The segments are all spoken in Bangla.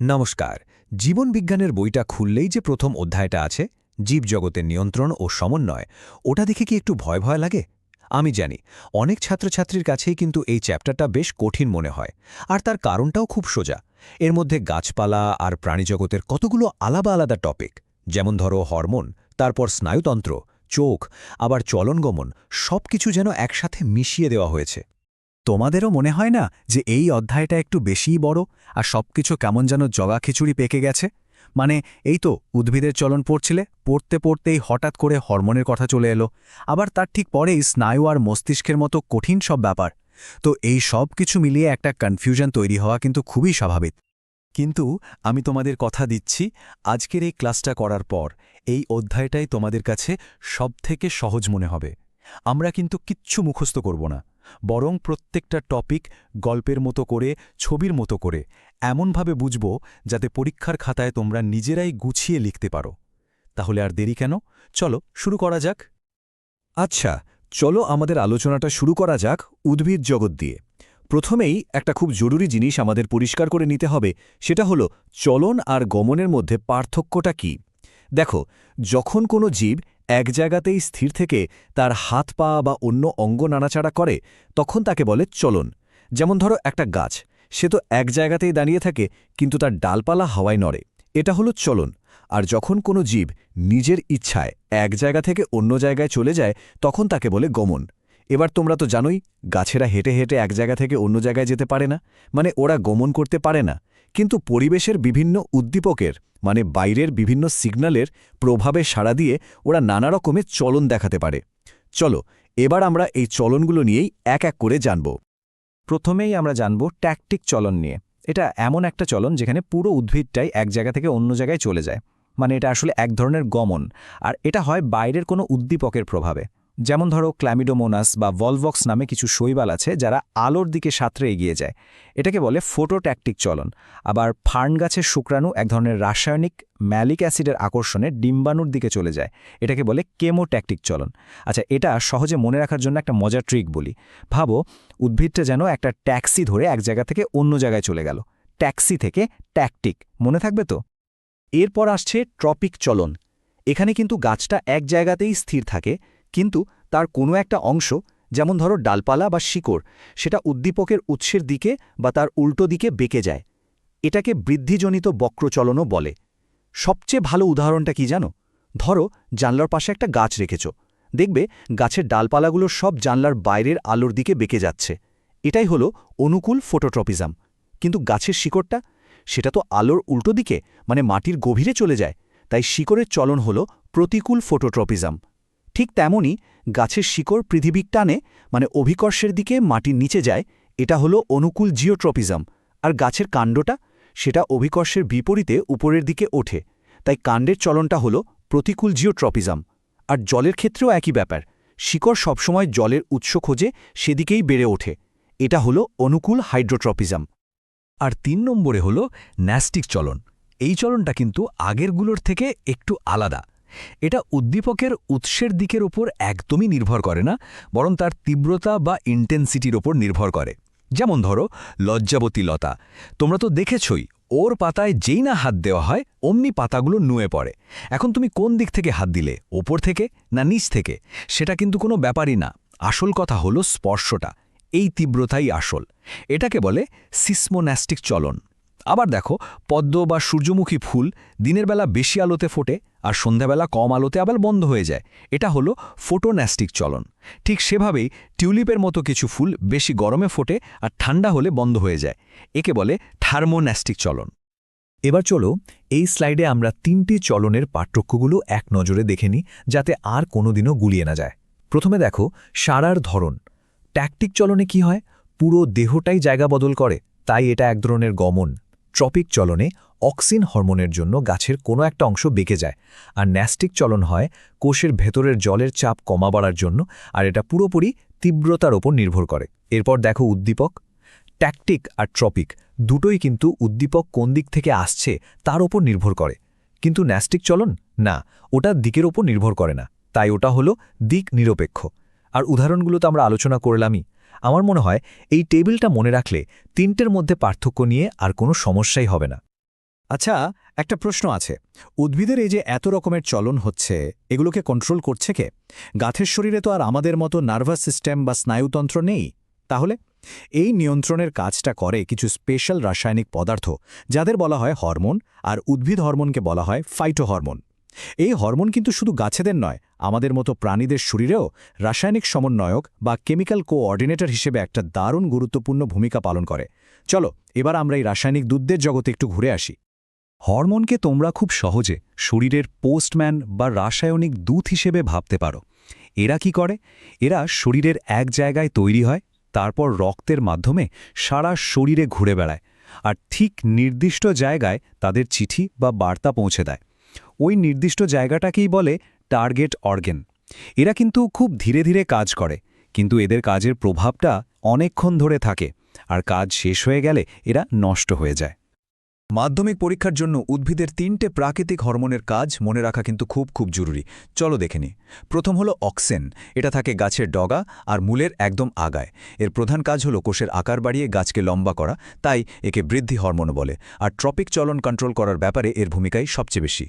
নমস্কার। জীবনবিজ্ঞানের বইটা খুললেই যে প্রথম অধ্যায়টা আছে, জীবজগতের নিয়ন্ত্রণ ও সমন্বয়, ওটা দেখে কি একটু ভয় ভয় লাগে? আমি জানি, অনেক ছাত্রছাত্রীর কাছেই কিন্তু এই চ্যাপ্টারটা বেশ কঠিন মনে হয়, আর তার কারণটাও খুব সোজা। এর মধ্যে গাছপালা আর প্রাণীজগতের কতগুলো আলাদা আলাদা টপিক, যেমন ধরো হরমোন, তারপর স্নায়ুতন্ত্র, চোখ, আবার চলনগমন সব কিছু যেন একসাথে মিশিয়ে দেওয়া হয়েছে। তোমাদেরও মনে হয় না যে এই অধ্যায়টা একটু বেশিই বড়? আর সবকিছু কেমন যেন জগা খিচুড়ি পেকে গেছে? মানে এই তো উদ্ভিদের চলন পড়ছিলে, পড়তে পড়তেই হঠাৎ করে হরমোনের কথা চলে এলো। আবার তার ঠিক পরেই স্নায়ু আর মস্তিষ্কের মতো কঠিন সব ব্যাপার। তো এই সব কিছু মিলিয়ে একটা কনফিউশন তৈরি হওয়া কিন্তু খুবই স্বাভাবিক। কিন্তু আমি তোমাদের কথা দিচ্ছি, আজকের এই ক্লাসটা করার পর, এই অধ্যায়টাই তোমাদের কাছে সবথেকে সহজ মনে হবে। আমরা কিন্তু কিচ্ছু মুখস্থ করব না, বরং প্রত্যেকটা টপিক গল্পের মতো করে, ছবির মতো করে এমনভাবে বুঝব যাতে পরীক্ষার খাতায় তোমরা নিজেরাই গুছিয়ে লিখতে পারো। তাহলে আর দেরি কেন? চলো, শুরু করা যাক। আচ্ছা চলো আমাদের আলোচনাটা শুরু করা যাক উদ্ভিদ জগৎ দিয়ে। প্রথমেই একটা খুব জরুরি জিনিস আমাদের পরিষ্কার করে নিতে হবে, সেটা হলো চলন আর গমনের মধ্যে পার্থক্যটা কি। দেখো, যখন কোনো জীব এক জায়গাতেই স্থির থেকে তার হাত পা বা অন্য অঙ্গ নাড়াচাড়া করে, তখন তাকে বলে চলন। যেমন ধরো একটা গাছ, সে তো এক জায়গাতেই দাঁড়িয়ে থাকে, কিন্তু তার ডালপালা হাওয়ায় নড়ে। এটা হলো চলন। আর যখন কোনো জীব নিজের ইচ্ছায় এক জায়গা থেকে অন্য জায়গায় চলে যায়, তখন তাকে বলে গমন। এবার তোমরা তো জানোই, গাছেরা হেঁটে হেঁটে এক জায়গা থেকে অন্য জায়গায় যেতে পারে না। মানে ওরা গমন করতে পারে না। কিন্তু পরিবেশের বিভিন্ন উদ্দীপকের মানে বাইরের বিভিন্ন সিগন্যালের প্রভাবে সাড়া দিয়ে ওরা নানা রকমের চলন দেখাতে পারে। চলো, এবার আমরা এই চলনগুলো নিয়েই এক এক করে জানব। প্রথমেই আমরা জানব ট্যাকটিক চলন নিয়ে। এটা এমন একটা চলন যেখানে পুরো উদ্ভিদটাই এক জায়গা থেকে অন্য জায়গায় চলে যায়। মানে এটা আসলে এক ধরনের গমন। আর এটা হয় বাইরের কোনো উদ্দীপকের প্রভাবে। যেমন ধরো ক্ল্যামিডোমোনাস বা ভলভক্স নামে কিছু শৈবাল আছে যারা আলোর দিকে সাঁতরে এগিয়ে যায়। এটাকে বলে ফোটোট্যাকটিক চলন। আবার ফার্ন গাছের শুক্রাণু এক ধরনের রাসায়নিক ম্যালিক অ্যাসিডের আকর্ষণে ডিম্বাণুর দিকে চলে যায়। এটাকে বলে কেমোট্যাকটিক চলন। আচ্ছা এটা সহজে মনে রাখার জন্য একটা মজার ট্রিক বলি। ভাবো, উদ্ভিদটা যেন একটা ট্যাক্সি ধরে এক জায়গা থেকে অন্য জায়গায় চলে গেল। ট্যাক্সি থেকে ট্যাকটিক। মনে থাকবে তো? এরপর আসছে ট্রপিক চলন। এখানে কিন্তু গাছটা এক জায়গাতেই স্থির থাকে কিন্তু তার কোনো একটা অংশ, যেমন ধরো ডালপালা বা শিকড়, সেটা উদ্দীপকের উৎসের দিকে বা তার উল্টো দিকে বেঁকে যায়। এটাকে বৃদ্ধিজনিত বক্রচলনও বলে। সবচেয়ে ভালো উদাহরণটা কি জানো? ধরো জানলার পাশে একটা গাছ রেখেছ। দেখবে গাছের ডালপালাগুলো সব জানলার বাইরের আলোর দিকে বেঁকে যাচ্ছে। এটাই হলো অনুকূল ফোটোট্রপিজম। কিন্তু গাছের শিকড়টা? সেটা তো আলোর উল্টো দিকে মানে মাটির গভীরে চলে যায়। তাই শিকড়ের চলন হল প্রতিকূল ফোটোট্রপিজম। ঠিক তেমনই গাছের শিকড় পৃথিবীর টানে মানে অভিকর্ষের দিকে মাটির নিচে যায়, এটা হলো অনুকূল জিওট্রপিজম। আর গাছের কাণ্ডটা, সেটা অভিকর্ষের বিপরীতে উপরের দিকে ওঠে। তাই কাণ্ডের চলনটা হলো প্রতিকূল জিওট্রপিজম। আর জলের ক্ষেত্রেও একই ব্যাপার। শিকড় সবসময় জলের উৎস খোঁজে, সেদিকেই বেড়ে ওঠে। এটা হলো অনুকূল হাইড্রোট্রপিজম। আর তিন নম্বরে হল ন্যাস্টিক চলন। এই চলনটা কিন্তু আগেরগুলোর থেকে একটু আলাদা। এটা উদ্দীপকের উৎসের দিকের ওপর একদমই নির্ভর করে না, বরং তার তীব্রতা বা ইন্টেন্সিটির ওপর নির্ভর করে। যেমন ধরো, লজ্জাবতী লতা। তোমরা তো দেখেছই, ওর পাতায় যেই না হাত দেওয়া হয়, অমনি পাতাগুলো নুয়ে পড়ে। এখন তুমি কোন দিক থেকে হাত দিলে, ওপর থেকে না নিচ থেকে? সেটা কিন্তু কোনো ব্যাপারই না। আসল কথা হলো স্পর্শটা। এই তীব্রতাই আসল। এটাকে বলে সিসমোন্যাস্টিক চলন। আবার দেখো, পদ্ম বা সূর্যমুখী ফুল দিনের বেলা বেশি আলোতে ফোটে আর সন্ধ্যাবেলা কম আলোতে আবার বন্ধ হয়ে যায়। এটা হলো ফোটোন্যাস্টিক চলন। ঠিক সেভাবেই টিউলিপের মতো কিছু ফুল বেশি গরমে ফোটে আর ঠান্ডা হলে বন্ধ হয়ে যায়। একে বলে থার্মোন্যাস্টিক চলন। এবার চলো এই স্লাইডে আমরা তিনটি চলনের পার্থক্যগুলো এক নজরে দেখে নিই, যাতে আর কোনোদিনও গুলিয়ে না যায়। প্রথমে দেখো, সারার ধরন। ট্যাকটিক চলনে কি হয়? পুরো দেহটাই জায়গা বদল করে, তাই এটা এক ধরনের গমন। ট্রপিক চলনে অক্সিন হরমোনের জন্য গাছের কোনো একটা অংশ বেঁকে যায়, আর ন্যাস্টিক চলন হয় কোষের ভেতরের জলের চাপ কমা বাড়ার জন্য, আর এটা পুরোপুরি তীব্রতার ওপর নির্ভর করে। এরপর দেখো উদ্দীপক। ট্যাকটিক আর ট্রপিক দুটোই কিন্তু উদ্দীপক কোন দিক থেকে আসছে তার ওপর নির্ভর করে। কিন্তু ন্যাস্টিক চলন? না, ওটা দিকের ওপর নির্ভর করে না। তাই ওটা হলো দিক নিরপেক্ষ। আর উদাহরণগুলো তো আমরা আলোচনা করলামই। আমার মনে হয় এই টেবিলটা মনে রাখলে তিনটের মধ্যে পার্থক্য নিয়ে আর কোনো সমস্যাই হবে না। আচ্ছা একটা প্রশ্ন আছে। উদ্ভিদের এই যে এত রকমের চলন হচ্ছে, এগুলোকে কন্ট্রোল করছে কে? গাছের শরীরে তো আর আমাদের মতো নার্ভাস সিস্টেম বা স্নায়ুতন্ত্র নেই। তাহলে? এই নিয়ন্ত্রণের কাজটা করে কিছু স্পেশাল রাসায়নিক পদার্থ, যাদের বলা হয় হরমোন, আর উদ্ভিদ হরমোনকে বলা হয় ফাইটোহরমোন এই হরমোন কিন্তু শুধু গাছেদের নয়, আমাদের মতো প্রাণীদের শরীরেও রাসায়নিক সমন্বয়ক বা কেমিক্যাল কোঅর্ডিনেটর হিসেবে একটা দারুণ গুরুত্বপূর্ণ ভূমিকা পালন করে। চলো, এবার আমরা এই রাসায়নিক দুধদের জগতে একটু ঘুরে আসি। হরমোনকে তোমরা খুব সহজে শরীরের পোস্টম্যান বা রাসায়নিক দূত হিসেবে ভাবতে পারো। এরা কি করে? এরা শরীরের এক জায়গায় তৈরি হয়, তারপর রক্তের মাধ্যমে সারা শরীরে ঘুরে বেড়ায়, আর ঠিক নির্দিষ্ট জায়গায় তাদের চিঠি বা বার্তা পৌঁছে দেয়। ওই নির্দিষ্ট জায়গাটাকেই বলে টার্গেট অর্গেন। এরা কিন্তু খুব ধীরে ধীরে কাজ করে, কিন্তু এদের কাজের প্রভাবটা অনেকক্ষণ ধরে থাকে আর কাজ শেষ হয়ে গেলে এরা নষ্ট হয়ে যায়। মাধ্যমিক পরীক্ষার জন্য উদ্ভিদের তিনটে প্রাকৃতিক হরমোনের কাজ মনে রাখা কিন্তু খুব খুব জরুরি। চলো দেখে নি। প্রথম হলো অক্সেন। এটা থাকে গাছের ডগা আর মূলের একদম আগায়। এর প্রধান কাজ হলো কোষের আকার বাড়িয়ে গাছকে লম্বা করা, তাই একে বৃদ্ধি হরমোন বলে। আর ট্রপিক চলন কন্ট্রোল করার ব্যাপারে এর ভূমিকাই সবচেয়ে বেশি।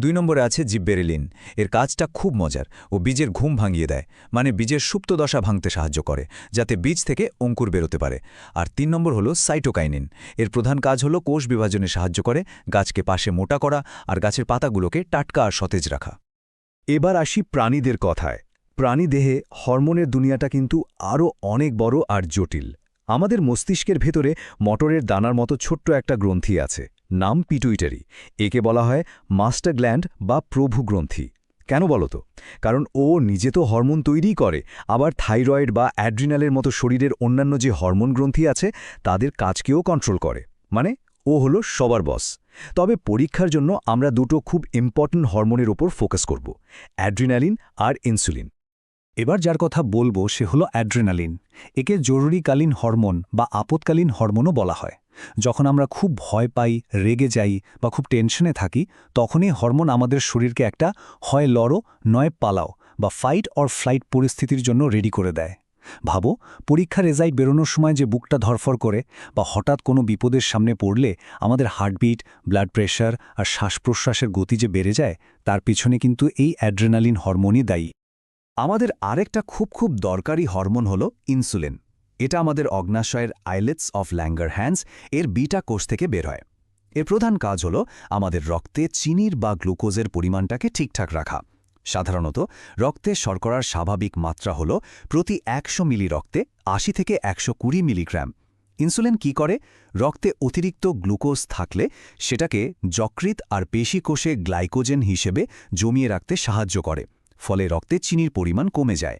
দুই নম্বরে আছে জিব্বেরেলিন। এর কাজটা খুব মজার ও বীজের ঘুম ভাঙিয়ে দেয় মানে বীজের সুপ্ত দশা ভাঙতে সাহায্য করে, যাতে বীজ থেকে অঙ্কুর বেরোতে পারে। আর তিন নম্বর হলো সাইটোকাইনিন। এর প্রধান কাজ হলো কোষ বিভাজনে সাহায্য করে গাছকে পাশে মোটা করা আর গাছের পাতাগুলোকে টাটকা আর সতেজ রাখা। এবার আসি প্রাণীদের কথায়। প্রাণীদেহে হরমোনের দুনিয়াটা কিন্তু আরও অনেক বড় আর জটিল। আমাদের মস্তিষ্কের ভেতরে মটরের দানার মতো ছোট্ট একটা গ্রন্থি আছে। নাম পিটুইটারি। একে বলা হয় মাস্টার গ্ল্যান্ড বা প্রভু গ্রন্থি কেন বলো তো? কারণ ও নিজে তো হরমোন তৈরিই করে, আবার থাইরয়েড বা অ্যাড্রিনালের মতো শরীরের অন্যান্য যে হরমোন গ্রন্থি আছে, তাদের কাজকেও কন্ট্রোল করে। মানে ও হলো সবার বস তবে পরীক্ষার জন্য আমরা দুটো খুব ইম্পর্ট্যান্ট হরমোনের ওপর ফোকাস করব, অ্যাড্রিনালিন আর ইনসুলিন এবার যার কথা বলব, সে হলো অ্যাড্রিনালিন। একে জরুরিকালীন হরমোন বা আপৎকালীন হরমোনও বলা হয়। যখন আমরা খুব ভয় পাই, রেগে যাই বা খুব টেনশনে থাকি, তখনই হরমোন আমাদের শরীরকে একটা হয় লড়ো, নয় পালাও বা ফাইট অর ফ্লাইট পরিস্থিতির জন্য রেডি করে দেয়। ভাবো পরীক্ষা রেজাল্ট বেরোনোর সময় যে বুকটা ধরফর করে বা হঠাৎ কোনো বিপদের সামনে পড়লে আমাদের হার্টবিট ব্লাড প্রেশার আর শ্বাস প্রশ্বাসের গতি যে বেড়ে যায়, তার পিছনে কিন্তু এই অ্যাড্রেনালিন হরমোনই দায়ী। আমাদের আরেকটা খুব খুব দরকারি হরমোন হল ইনসুলিন এটা আমাদের অগ্নাশয়ের আইলেটস অফ ল্যাঙ্গার হ্যান্ডস, এর বিটা কোষ থেকে বের হয়। এর প্রধান কাজ হল আমাদের রক্তে চিনির বা গ্লুকোজের পরিমাণটাকে ঠিকঠাক রাখা। সাধারণত রক্তে শর্করার স্বাভাবিক মাত্রা হল প্রতি একশো মিলি রক্তে আশি থেকে একশো কুড়ি মিলিগ্রাম। ইনসুলিন কি করে? রক্তে অতিরিক্ত গ্লুকোজ থাকলে সেটাকে যকৃত আর পেশি কোষে গ্লাইকোজেন হিসেবে জমিয়ে রাখতে সাহায্য করে। ফলে রক্তে চিনির পরিমাণ কমে যায়।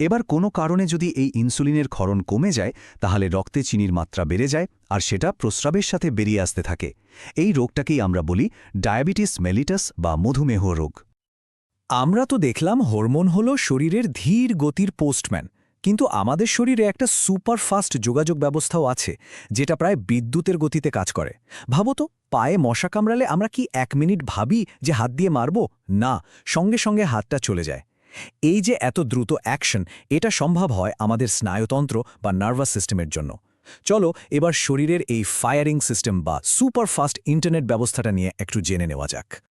এবার কোনো কারণে যদি এই ইনসুলিনের ক্ষরণ কমে যায়, তাহলে রক্তে চিনির মাত্রা বেড়ে যায় আর সেটা প্রস্রাবের সাথে বেরিয়ে আসতে থাকে। এই রোগটাকেই আমরা বলি ডায়াবেটিস মেলিটাস বা মধুমেহ রোগ। আমরা তো দেখলাম হরমোন হল শরীরের ধীর গতির পোস্টম্যান। কিন্তু আমাদের শরীরে একটা সুপার ফাস্ট যোগাযোগ ব্যবস্থাও আছে, যেটা প্রায় বিদ্যুতের গতিতে কাজ করে। ভাবো তো, পায়ে মশা কামড়ালে আমরা কি এক মিনিট ভাবি যে হাত দিয়ে মারব? না, সঙ্গে সঙ্গে হাতটা চলে যায়। এই যে এত দ্রুত অ্যাকশন, এটা সম্ভব হয় আমাদের স্নায়ুতন্ত্র বা নার্ভাস সিস্টেমের জন্য। চলো, এবার শরীরের এই ফায়ারিং সিস্টেম বা সুপার ফাস্ট ইন্টারনেট ব্যবস্থাটা নিয়ে একটু জেনে নেওয়া যাক।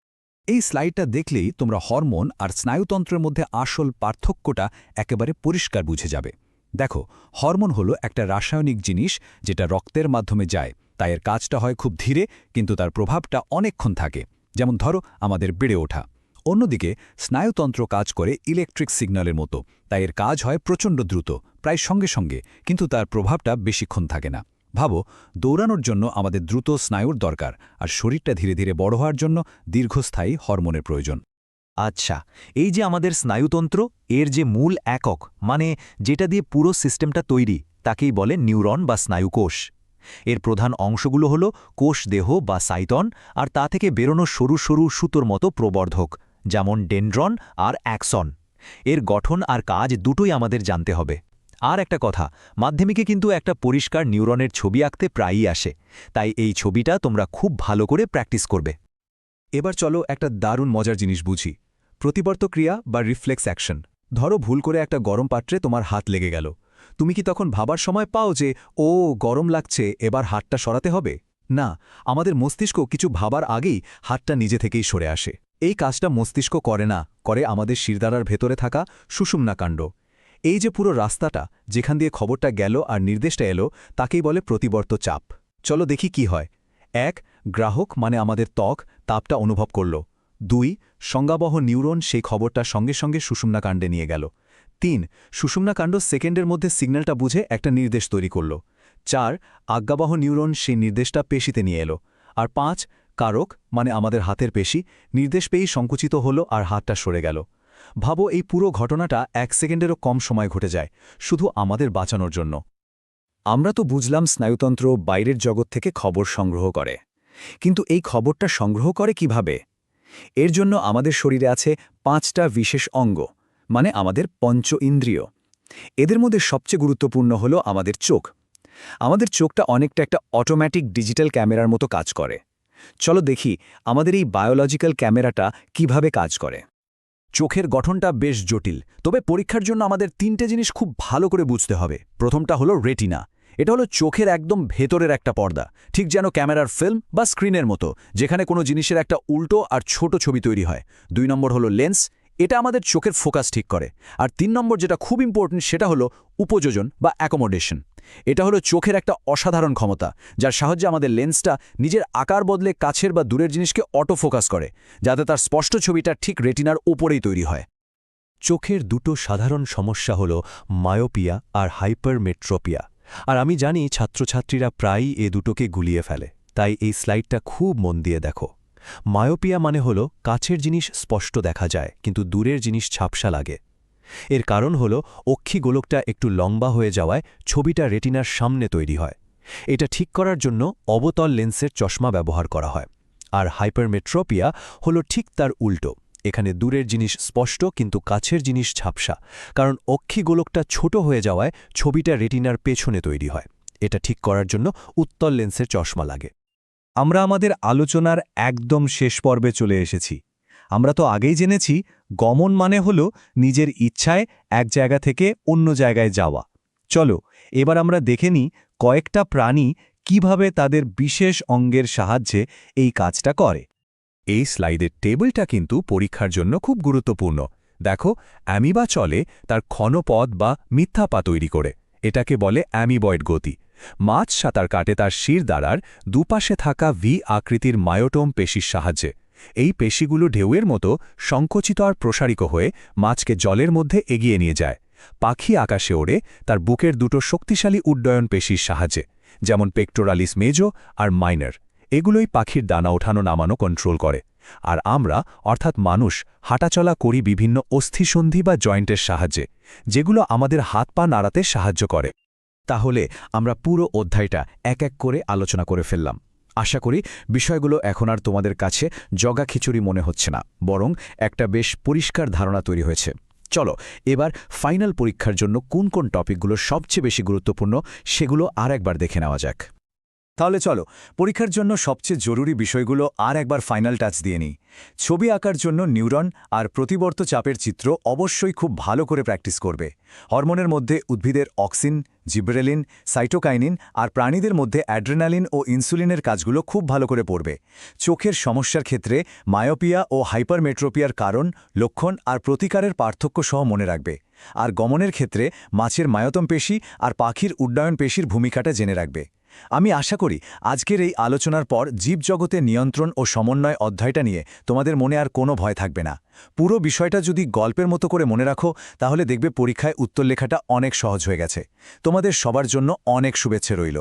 এই স্লাইডটা দেখলেই তোমরা হরমোন আর স্নায়ুতন্ত্রের মধ্যে আসল পার্থক্যটা একেবারে পরিষ্কার বুঝে যাবে। দেখো, হরমোন হলো একটা রাসায়নিক জিনিস যেটা রক্তের মাধ্যমে যায়। তাই এর কাজটা হয় খুব ধীরে, কিন্তু তার প্রভাবটা অনেকক্ষণ থাকে। যেমন ধরো, আমাদের বেড়ে ওঠা। অন্যদিকে, স্নায়ুতন্ত্র কাজ করে ইলেকট্রিক সিগন্যালের মতো। তাই এর কাজ হয় প্রচণ্ড দ্রুত, প্রায় সঙ্গে সঙ্গে, কিন্তু তার প্রভাবটা বেশিক্ষণ থাকে না। ভাবো, দৌড়ানোর জন্য আমাদের দ্রুত স্নায়ুর দরকার, আর শরীরটা ধীরে ধীরে বড় হওয়ার জন্য দীর্ঘস্থায়ী হরমোনের প্রয়োজন। আচ্ছা এই যে আমাদের স্নায়ুতন্ত্র, এর যে মূল একক মানে যেটা দিয়ে পুরো সিস্টেমটা তৈরি, তাকেই বলে নিউরন বা স্নায়ুকোষ। এর প্রধান অংশগুলো হল কোষ দেহ বা সাইতন আর তা থেকে বেরোনো সরু সরু সুতোর মতো প্রবর্ধক, যেমন ডেনড্রন আর অ্যাক্সন। এর গঠন আর কাজ দুটোই আমাদের জানতে হবে। আর একটা কথা, মাধ্যমিকে কিন্তু একটা পরিষ্কার নিউরনের ছবি আঁকতে প্রায়ই আসে, তাই এই ছবিটা তোমরা খুব ভালো করে প্র্যাকটিস করবে। এবার চলো একটা দারুণ মজার জিনিস বুঝি, প্রতিবর্ত ক্রিয়া বা রিফ্লেক্স অ্যাকশন। ধরো ভুল করে একটা গরম পাত্রে তোমার হাত লেগে গেল, তুমি কি তখন ভাবার সময় পাও যে, ও, গরম লাগছে, এবার হাতটা সরাতে হবে না, আমাদের মস্তিষ্ক কিছু ভাবার আগেই হাতটা নিজে থেকেই সরে আসে। এই কাজটা মস্তিষ্ক করে না, করে আমাদের শিরদারার ভেতরে থাকা সুষুম্নাকাণ্ড এই যে পুরো রাস্তাটা, যেখান দিয়ে খবরটা গেল আর নির্দেশটা এলো, তাকেই বলে প্রতিবর্ত চাপ। চলো দেখি কি হয়। এক, গ্রাহক মানে আমাদের ত্বক, তাপটা অনুভব করল। দুই, সংজ্ঞাবহ নিউরন সেই খবরটা সঙ্গে সঙ্গে সুষুম্নাকাণ্ডে নিয়ে গেল। তিন, সুষুম্নাকাণ্ড সেকেন্ডের মধ্যে সিগন্যালটা বুঝে একটা নির্দেশ তৈরি করল। চার, আজ্ঞাবহ নিউরন সেই নির্দেশটা পেশিতে নিয়ে এলো। আর পাঁচ, কারক মানে আমাদের হাতের পেশি, নির্দেশ পেয়েই সংকুচিত হলো আর হাতটা সরে গেল। ভাবো এই পুরো ঘটনাটা এক সেকেন্ডেরও কম সময় ঘটে যায়, শুধু আমাদের বাঁচানোর জন্য। আমরা তো বুঝলাম স্নায়ুতন্ত্র বাইরের জগৎ থেকে খবর সংগ্রহ করে। কিন্তু এই খবরটা সংগ্রহ করে কীভাবে? এর জন্য আমাদের শরীরে আছে পাঁচটা বিশেষ অঙ্গ মানে আমাদের পঞ্চ ইন্দ্রিয়। এদের মধ্যে সবচেয়ে গুরুত্বপূর্ণ হলো আমাদের চোখ। আমাদের চোখটা অনেকটা একটা অটোম্যাটিক ডিজিটাল ক্যামেরার মতো কাজ করে। চলো দেখি আমাদের এই বায়োলজিক্যাল ক্যামেরাটা কীভাবে কাজ করে। চোখের গঠনটা বেশ জটিল, তবে পরীক্ষার জন্য আমাদের তিনটে জিনিস খুব ভালো করে বুঝতে হবে। প্রথমটা হলো রেটিনা। এটা হলো চোখের একদম ভেতরের একটা পর্দা, ঠিক যেন ক্যামেরার ফিল্ম বা স্ক্রিনের মতো, যেখানে কোনো জিনিসের একটা উল্টো আর ছোট ছবি তৈরি হয়। দুই নম্বর হলো লেন্স এটা আমাদের চোখের ফোকাস ঠিক করে। আর তিন নম্বর যেটা খুব ইম্পর্টেন্ট সেটা হলো উপযোজন বা অ্যাকোমোডেশন এটা হলো চোখের একটা অসাধারণ ক্ষমতা, যার সাহায্যে আমাদের লেন্সটা নিজের আকার বদলে কাছের বা দূরের জিনিসকে অটো ফোকাস করে, যাতে তার স্পষ্ট ছবিটা ঠিক রেটিনার ওপরেই তৈরি হয়। চোখের দুটো সাধারণ সমস্যা হল মায়োপিয়া আর হাইপারমেট্রোপিয়া আর আমি জানি ছাত্রছাত্রীরা প্রায়ই এ দুটোকে গুলিয়ে ফেলে, তাই এই স্লাইডটা খুব মন দিয়ে দেখো। মায়োপিয়া মানে হল কাছের জিনিস স্পষ্ট দেখা যায়, কিন্তু দূরের জিনিস ছাপসা লাগে। এর কারণ হল অক্ষি গোলকটা একটু লম্বা হয়ে যাওয়ায় ছবিটা রেটিনার সামনে তৈরি হয়। এটা ঠিক করার জন্য অবতল লেন্সের চশমা ব্যবহার করা হয়। আর হাইপারমেট্রোপিয়া হল ঠিক তার উল্টো। এখানে দূরের জিনিস স্পষ্ট, কিন্তু কাছের জিনিস ছাপসা কারণ অক্ষি গোলকটা ছোট হয়ে যাওয়ায় ছবিটা রেটিনার পেছনে তৈরি হয়। এটা ঠিক করার জন্য উত্তল লেন্সের চশমা লাগে। আমরা আমাদের আলোচনার একদম শেষ পর্বে চলে এসেছি। আমরা তো আগেই জেনেছি, গমন মানে হল নিজের ইচ্ছায় এক জায়গা থেকে অন্য জায়গায় যাওয়া। চলো, এবার আমরা দেখে নিই কয়েকটা প্রাণী কীভাবে তাদের বিশেষ অঙ্গের সাহায্যে এই কাজটা করে। এই স্লাইডের টেবিলটা কিন্তু পরীক্ষার জন্য খুব গুরুত্বপূর্ণ। দেখো, অ্যামিবা চলে তার ক্ষণপদ বা মিথ্যা পা তৈরি করে। এটাকে বলে অ্যামিবয়েড গতি। মাছ সাঁতার কাটে তার শির দ্বারার দুপাশে থাকা ভি আকৃতির মায়োটোম পেশির সাহায্যে। এই পেশিগুলো ঢেউয়ের মতো সংকুচিত আর প্রসারিত হয়ে মাছকে জলের মধ্যে এগিয়ে নিয়ে যায়। পাখি আকাশে ওড়ে তার বুকের দুটো শক্তিশালী উড্ডয়ন পেশির সাহায্যে, যেমন পেক্টোরালিস মেজো আর মাইনার। এগুলোই পাখির দানা ওঠানো নামানো কন্ট্রোল করে। আর আমরা, অর্থাৎ মানুষ, হাঁটাচলা করি বিভিন্ন অস্থিসন্ধি বা জয়েন্টের সাহায্যে, যেগুলো আমাদের হাত পা নাড়াতে সাহায্য করে। তাহলে আমরা পুরো অধ্যায়টা এক এক করে আলোচনা করে ফেললাম। আশা করি বিষয়গুলো এখন আর তোমাদের কাছে জগা খিচুড়ি মনে হচ্ছে না, বরং একটা বেশ পরিষ্কার ধারণা তৈরি হয়েছে। চলো, এবার ফাইনাল পরীক্ষার জন্য কোন কোন টপিকগুলো সবচেয়ে বেশি গুরুত্বপূর্ণ সেগুলো আর একবার দেখে নেওয়া যাক। তাহলে চলো, পরীক্ষার জন্য সবচেয়ে জরুরি বিষয়গুলো আর একবার ফাইনাল টাচ দিয়ে নিই। ছবি আঁকার জন্য নিউরন আর প্রতিবর্ত চাপের চিত্র অবশ্যই খুব ভালো করে প্র্যাকটিস করবে। হরমোনের মধ্যে উদ্ভিদের অক্সিন, জিব্রেলিন সাইটোকাইনিন আর প্রাণীদের মধ্যে অ্যাড্রেনালিন ও ইনসুলিনের কাজগুলো খুব ভালো করে পড়বে। চোখের সমস্যার ক্ষেত্রে মায়োপিয়া ও হাইপারমেট্রোপিয়ার কারণ, লক্ষণ আর প্রতিকারের পার্থক্য সহ মনে রাখবে। আর গমনের ক্ষেত্রে মাছের মায়তম পেশি আর পাখির উড্ডয়ন পেশির ভূমিকাটা জেনে রাখবে। আমি আশা করি আজকের এই আলোচনার পর জীবজগতে নিয়ন্ত্রণ ও সমন্বয় অধ্যায়টা নিয়ে তোমাদের মনে আর কোনো ভয় থাকবে না। পুরো বিষয়টা যদি গল্পের মতো করে মনে রাখো, তাহলে দেখবে পরীক্ষায় উত্তর লেখাটা অনেক সহজ হয়ে গেছে। তোমাদের সবার জন্য অনেক শুভেচ্ছা রইল।